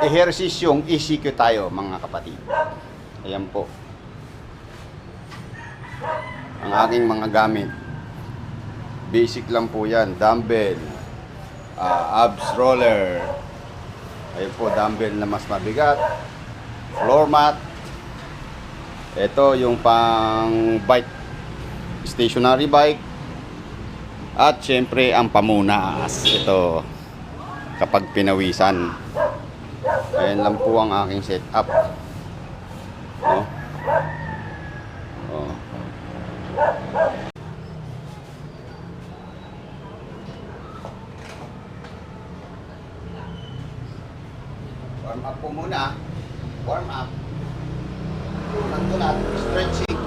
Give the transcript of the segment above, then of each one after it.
ehersisyong ECQ tayo mga kapatid. Ayan po. Ang aking mga gamit. Basic lang po yan. Dumbbell. ah, abs roller. Ayun po, dumbbell na mas mabigat. Floor mat. Ito yung pang bike. Stationary bike. At syempre ang pamunas. Ito kapag pinawisan. Ayan lang po ang aking setup. Oh. Oh. Warm up po muna. Warm up. Tunat-tunat. Stretching.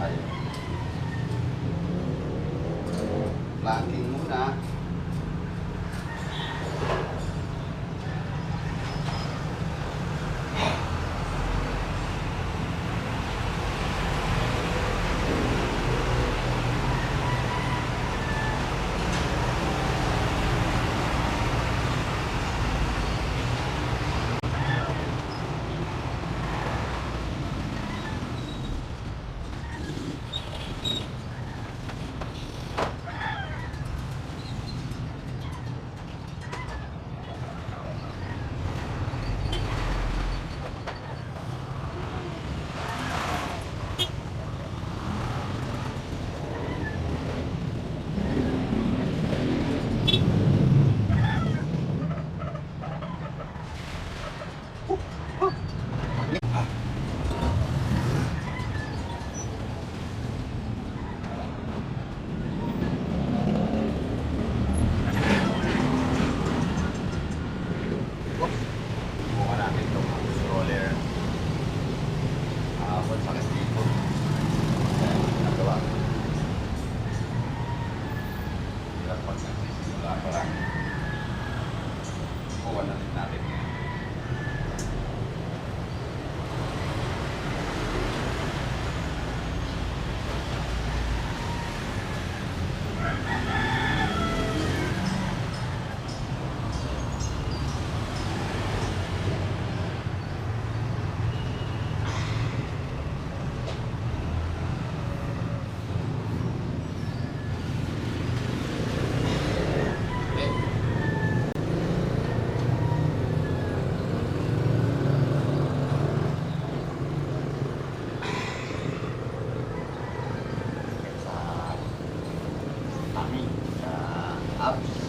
Planking muna tayo. Planking muna. 밥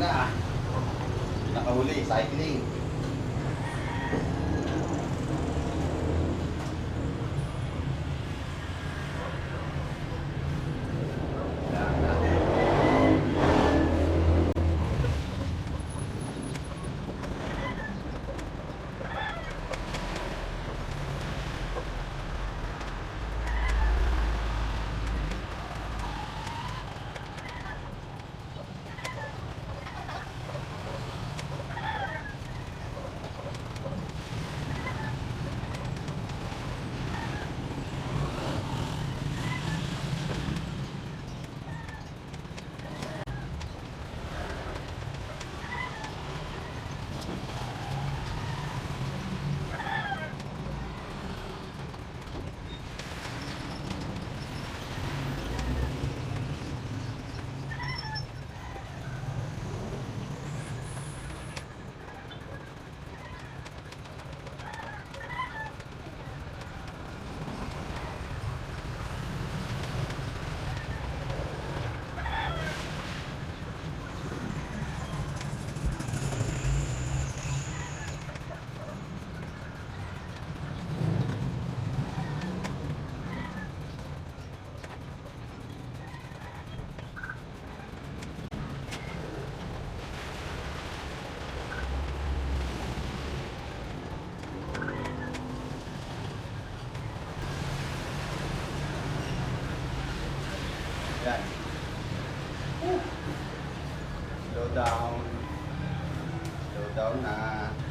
na ah. Nakahuli, cycling. Yan. Slow down. Slow down na.